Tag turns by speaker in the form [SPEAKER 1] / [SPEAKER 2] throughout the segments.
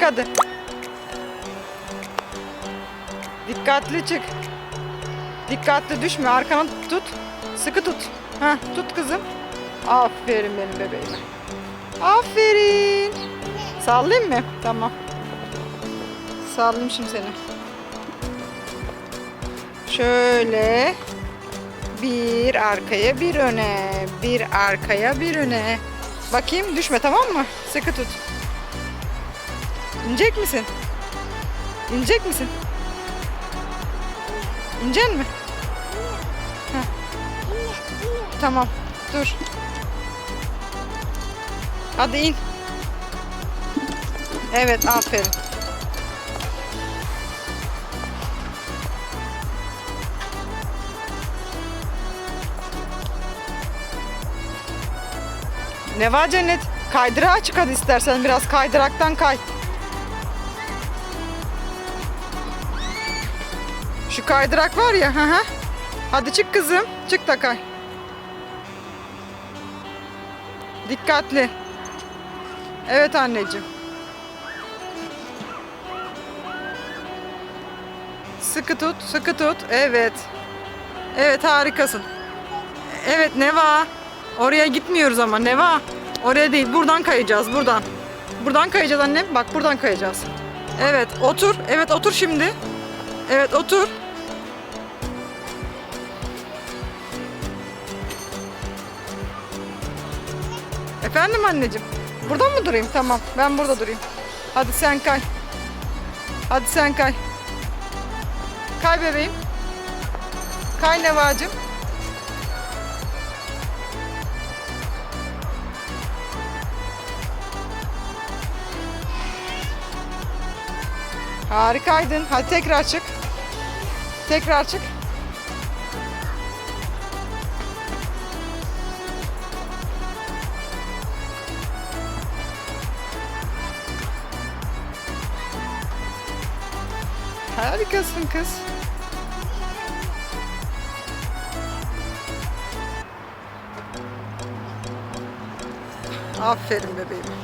[SPEAKER 1] çık hadi. Dikkatli çık. Dikkatli düşme. Arkanı tut. Sıkı tut. Ha, tut kızım. Aferin benim bebeğime. Aferin. Sallayayım mı? Tamam. Sallayayım şimdi seni. Şöyle. Bir arkaya bir öne. Bir arkaya bir öne. Bakayım düşme tamam mı? Sıkı tut. İnecek misin? İnecek misin? İnecek mi? Tamam. Dur. Hadi in. Evet aferin. Ne var Cennet? Kaydırağa çık hadi istersen biraz kaydıraktan kay. Şu kaydırak var ya. Hı hı. Hadi çık kızım. Çık da kay. Dikkatli. Evet anneciğim. Sıkı tut, sıkı tut. Evet. Evet harikasın. Evet Neva. Oraya gitmiyoruz ama Neva. Oraya değil. Buradan kayacağız. Buradan. Buradan kayacağız annem. Bak buradan kayacağız. Evet otur. Evet otur şimdi. Evet otur. Efendim anneciğim. Buradan mı durayım? Tamam. Ben burada durayım. Hadi sen kay. Hadi sen kay. Kay bebeğim. Kay Nevacığım. Harikaydın. Hadi tekrar çık. Tekrar çık. Harikasın kız. Aferin bebeğim.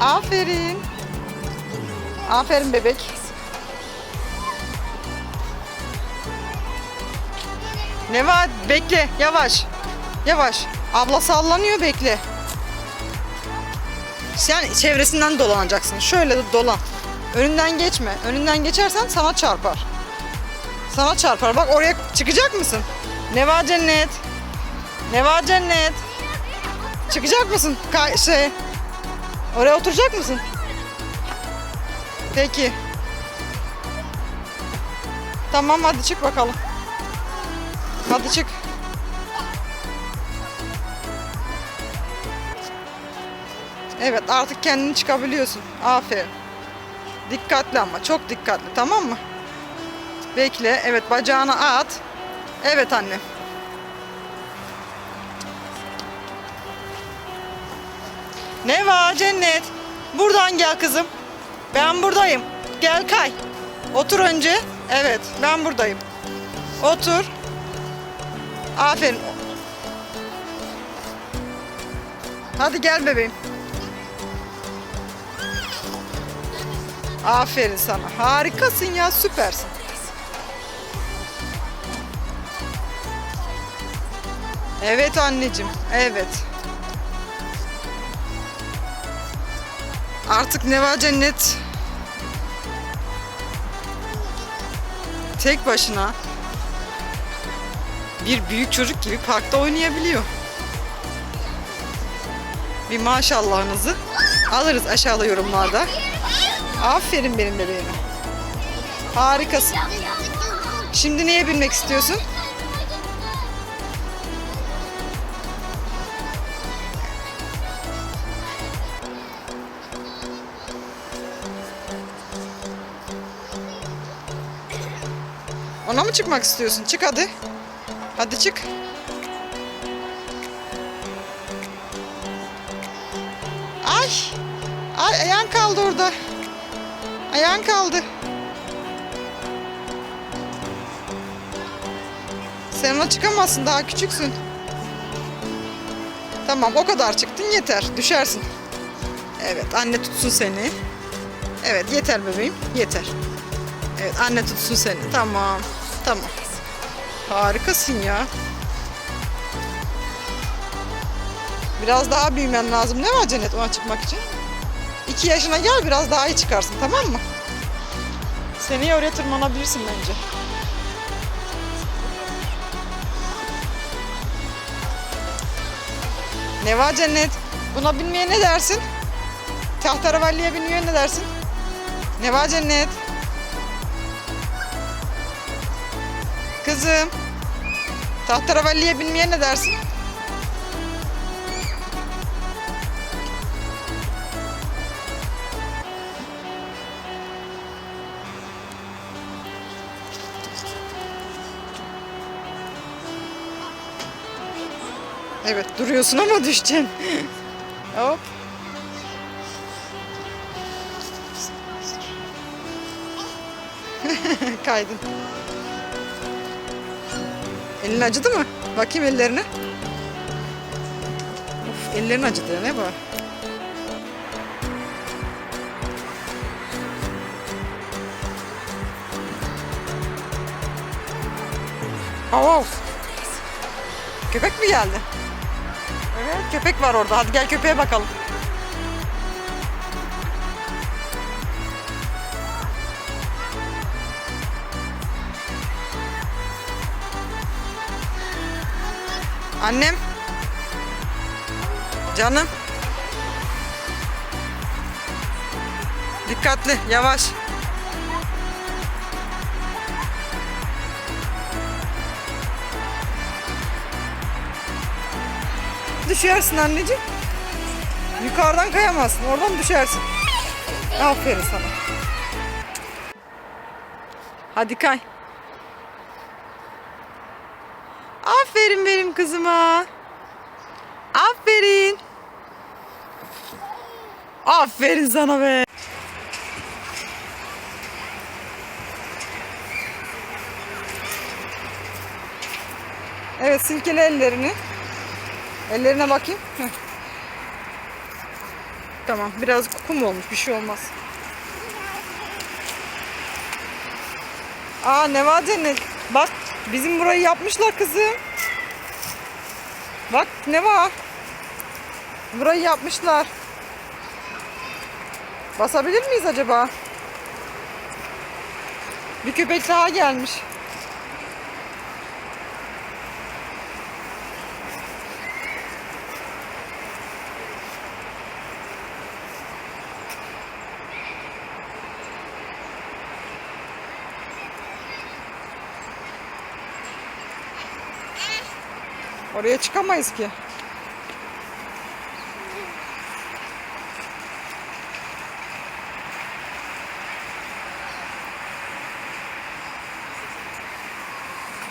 [SPEAKER 1] Aferin. Aferin bebek. Ne var? Bekle. Yavaş. Yavaş. Abla sallanıyor bekle. Sen çevresinden dolanacaksın. Şöyle de dolan. Önünden geçme. Önünden geçersen sana çarpar. Sana çarpar. Bak oraya çıkacak mısın? Ne var cennet? Ne var cennet? Çıkacak mısın? Kay şey. Oraya oturacak mısın? Peki. Tamam hadi çık bakalım. Hadi çık. Evet artık kendini çıkabiliyorsun. Aferin. Dikkatli ama çok dikkatli tamam mı? Bekle. Evet bacağını at. Evet anne. Ne var cennet? Buradan gel kızım. Ben buradayım. Gel kay. Otur önce. Evet ben buradayım. Otur. Aferin. Hadi gel bebeğim. Aferin sana. Harikasın ya süpersin. Evet anneciğim. Evet. Artık Neva Cennet tek başına bir büyük çocuk gibi parkta oynayabiliyor. Bir maşallahınızı alırız aşağıda yorumlarda. Aferin benim bebeğime. Harikasın. Şimdi neye binmek istiyorsun? Ona mı çıkmak istiyorsun? Çık hadi. Hadi çık. Ay. Ay ayağın kaldı orada. Ayağın kaldı. Sen ona çıkamazsın daha küçüksün. Tamam o kadar çıktın yeter. Düşersin. Evet anne tutsun seni. Evet yeter bebeğim yeter. Evet anne tutsun seni. Tamam. Tamam. Harikasın ya. Biraz daha büyümen lazım. Ne var Cennet ona çıkmak için? İki yaşına gel biraz daha iyi çıkarsın tamam mı? Seneye oraya tırmanabilirsin bence. Ne var Cennet? Buna binmeye ne dersin? Tahtaravalliye binmeye ne dersin? Ne var Cennet? Kızım. Tahtaravalliye binmeye ne dersin? Evet duruyorsun ama düşeceksin. Hop. Kaydın. Elin acıdı mı? Bakayım ellerine. Of ellerin acıdı ne bu? Of. Köpek mi geldi? Evet köpek var orada. Hadi gel köpeğe bakalım. Annem. Canım. Dikkatli, yavaş. Düşersin anneciğim. Yukarıdan kayamazsın. Oradan düşersin. Aferin sana. Hadi kay. Aferin benim kızıma. Aferin. Aferin sana be. Evet silkele ellerini. Ellerine bakayım. Tamam biraz kum olmuş bir şey olmaz. Aa ne var. Bak bizim burayı yapmışlar kızım. Bak ne var. Burayı yapmışlar. Basabilir miyiz acaba? Bir köpek daha gelmiş. Oraya çıkamayız ki.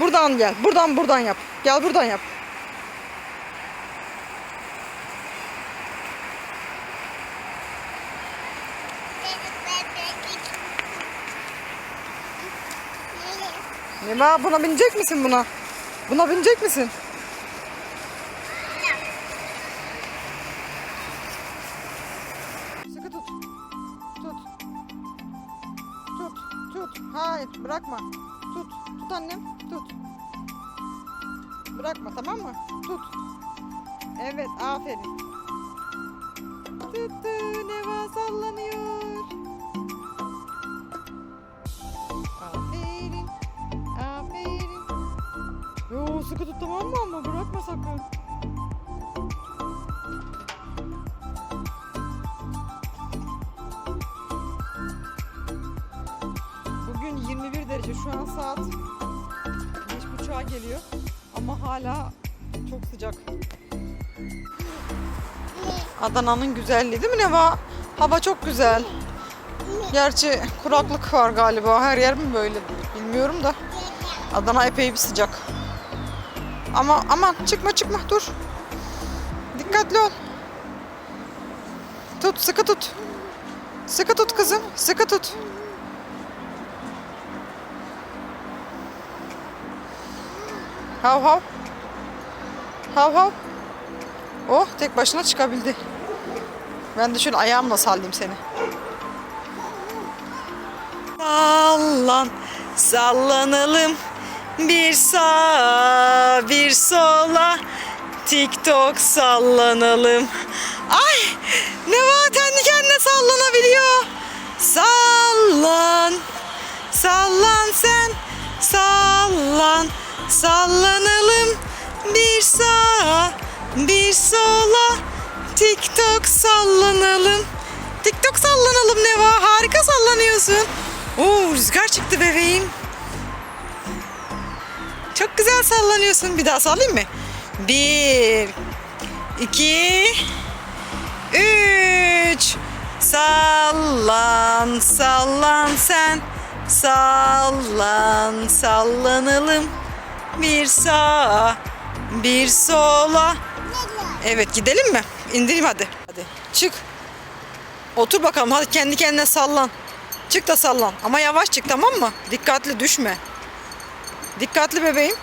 [SPEAKER 1] Buradan gel. Buradan buradan yap. Gel buradan yap. Neva buna binecek misin buna? Buna binecek misin? Bırakma. Tut. Tut annem. Tut. Bırakma tamam mı? Tut. Evet aferin. Tuttu. Neva sallanıyor. Aferin. Aferin. Yo sıkı tut tamam mı ama bırakma sakın. 21 derece şu an saat 5.30'a geliyor ama hala çok sıcak. Adana'nın güzelliği değil mi Neva? Hava çok güzel. Gerçi kuraklık var galiba. Her yer mi böyle bilmiyorum da. Adana epey bir sıcak. Ama aman çıkma çıkma dur. Dikkatli ol. Tut sıkı tut. Sıkı tut kızım. Sıkı tut. Hav hav. Hav hav. Oh tek başına çıkabildi. Ben de şöyle ayağımla sallayayım seni. Sallan, sallanalım. Bir sağa, bir sola. TikTok sallanalım. Ay, ne var kendi kendine sallanabiliyor. Sallan, sallan sen, sallan, sallanalım. Bir sağa, bir sola. TikTok sallanalım. TikTok sallanalım Neva. Harika sallanıyorsun. Oo rüzgar çıktı bebeğim. Çok güzel sallanıyorsun. Bir daha sallayayım mı? Bir, iki, üç. Sallan, sallan sen. Sallan, sallanalım. Bir sağa, bir sola. Evet gidelim mi? İndireyim hadi. Hadi çık. Otur bakalım hadi kendi kendine sallan. Çık da sallan. Ama yavaş çık tamam mı? Dikkatli düşme. Dikkatli bebeğim.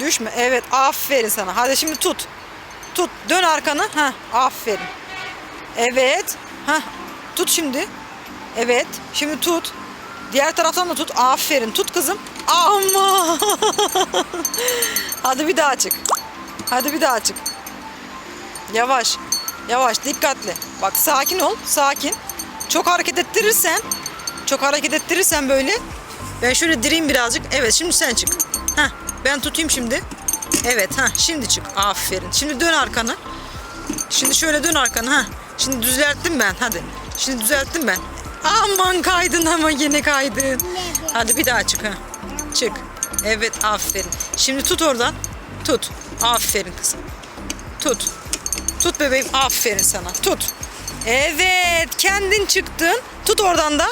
[SPEAKER 1] Düşme. Evet aferin sana. Hadi şimdi tut. Tut. Dön arkanı. Ha, aferin. Evet. Ha, tut şimdi. Evet. Şimdi tut. Diğer taraftan da tut. Aferin. Tut kızım. Ama. Hadi bir daha çık. Hadi bir daha çık. Yavaş. Yavaş. Dikkatli. Bak sakin ol. Sakin. Çok hareket ettirirsen çok hareket ettirirsen böyle ben şöyle direyim birazcık. Evet şimdi sen çık. Heh, ben tutayım şimdi. Evet ha şimdi çık. Aferin. Şimdi dön arkanı. Şimdi şöyle dön arkanı ha. Şimdi düzelttim ben hadi. Şimdi düzelttim ben. Aman kaydın ama yine kaydın. Hadi bir daha çık ha. Çık. Evet aferin. Şimdi tut oradan. Tut. Aferin kızım. Tut. Tut bebeğim. Aferin sana. Tut. Evet. Kendin çıktın. Tut oradan da.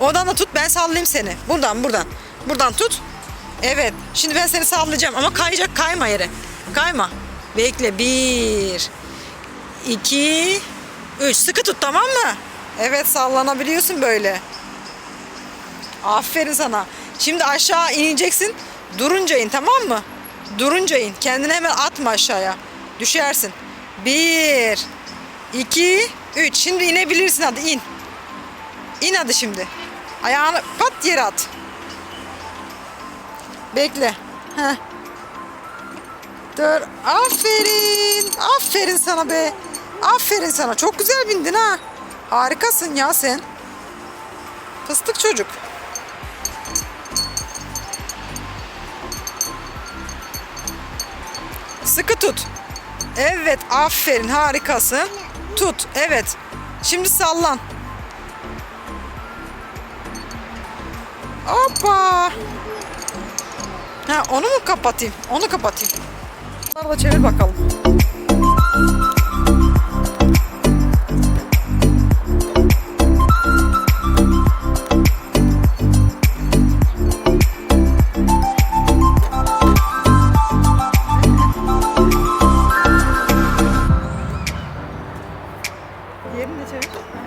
[SPEAKER 1] Oradan da tut. Ben sallayayım seni. Buradan buradan. Buradan tut. Evet. Şimdi ben seni sallayacağım ama kayacak kayma yere. Kayma. Bekle. Bir. iki, Üç. Sıkı tut tamam mı? Evet sallanabiliyorsun böyle. Aferin sana. Şimdi aşağı ineceksin. Durunca in tamam mı? Durunca in. Kendini hemen atma aşağıya. Düşersin. Bir, iki, üç. Şimdi inebilirsin hadi in. İn hadi şimdi. Ayağını pat yere at. Bekle. Heh. Dur. Aferin. Aferin sana be. Aferin sana. Çok güzel bindin ha. Harikasın ya sen. Fıstık çocuk. Sıkı tut. Evet, aferin, harikasın. Tut, evet. Şimdi sallan. Hoppa. Ha, onu mu kapatayım? Onu kapatayım. Bunları da çevir bakalım. છે.